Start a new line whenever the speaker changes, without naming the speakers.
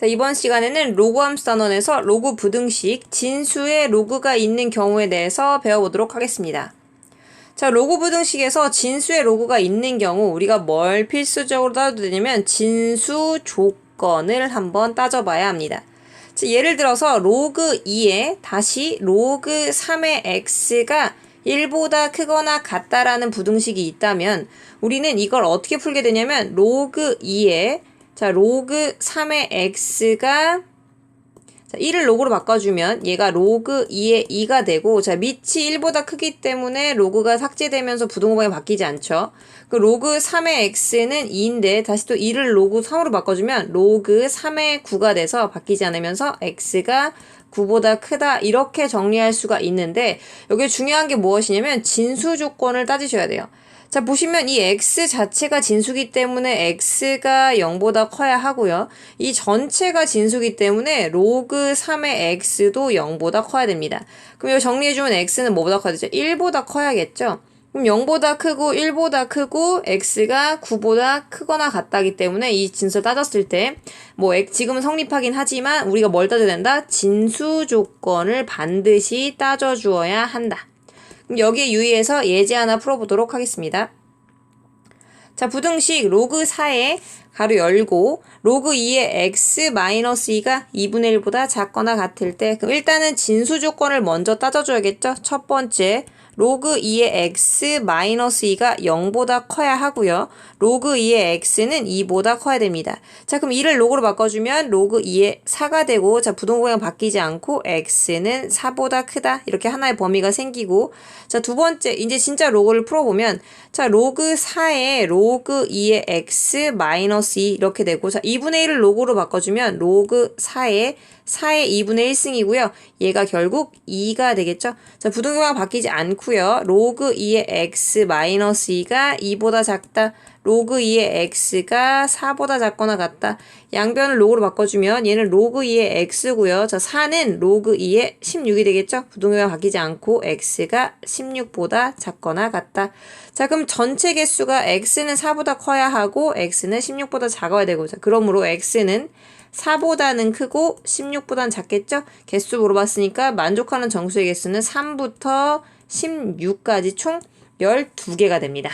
자, 이번 시간에는 로그 함수 단원에서 로그 부등식 진수의 로그가 있는 경우에 대해서 배워보도록 하겠습니다. 자, 로그 부등식에서 진수의 로그가 있는 경우 우리가 뭘 필수적으로 따져도 되냐면 진수 조건을 한번 따져봐야 합니다. 자, 예를 들어서 로그 2에 다시 로그 3의 x가 1보다 크거나 같다라는 부등식이 있다면 우리는 이걸 어떻게 풀게 되냐면 로그 2에 자, 로그 3의 x가 자, 1을 로그로 바꿔주면 얘가 로그 2의 2가 되고 자 밑이 1보다 크기 때문에 로그가 삭제되면서 부동호방이 바뀌지 않죠. 그 로그 3의 x는 2인데 다시 또 2를 로그 3으로 바꿔주면 로그 3의 9가 돼서 바뀌지 않으면서 x가 9보다 크다 이렇게 정리할 수가 있는데 여기 중요한 게 무엇이냐면 진수 조건을 따지셔야 돼요. 자, 보시면 이 x 자체가 진수기 때문에 x가 0보다 커야 하고요. 이 전체가 진수기 때문에 로그 3의 x도 0보다 커야 됩니다. 그럼 이거 정리해주면 x는 뭐보다 커야 되죠? 1보다 커야겠죠? 그럼 0보다 크고 1보다 크고 x가 9보다 크거나 같다기 때문에 이 진수를 따졌을 때 뭐 지금은 성립하긴 하지만 우리가 뭘 따져야 된다? 진수 조건을 반드시 따져 주어야 한다. 여기에 유의해서 예제 하나 풀어보도록 하겠습니다. 자, 부등식 로그 4에 가로 열고 로그 2의 x-2가 2분의 1보다 작거나 같을 때 일단은 진수 조건을 먼저 따져줘야겠죠? 첫 번째 로그 2의 x-2가 0보다 커야 하고요. 로그 2의 x는 2보다 커야 됩니다. 자, 그럼 2를 로그로 바꿔주면 로그 2의 4가 되고 자, 부동호형 바뀌지 않고 x는 4보다 크다. 이렇게 하나의 범위가 생기고 자, 두 번째 이제 진짜 로그를 풀어보면 자, 로그 4의 로그 2의 x-2 이렇게 되고 자, 2분의 1을 로그로 바꿔주면 로그 4의 4의 2분의 1승이고요. 얘가 결국 2가 되겠죠. 자, 부등호가 바뀌지 않고 요. 로그 2의 x-2가 2보다 작다. 로그 2의 x가 4보다 작거나 같다. 양변을 로그로 바꿔주면 얘는 로그 2의 x고요. 자, 4는 로그 2의 16이 되겠죠? 부동호가 바뀌지 않고 x가 16보다 작거나 같다. 자, 그럼 전체 개수가 x는 4보다 커야 하고 x는 16보다 작아야 되고 자, 그러므로 x는 4보다는 크고 16보다는 작겠죠? 개수 물어봤으니까 만족하는 정수의 개수는 3부터 16까지 총 12개가 됩니다.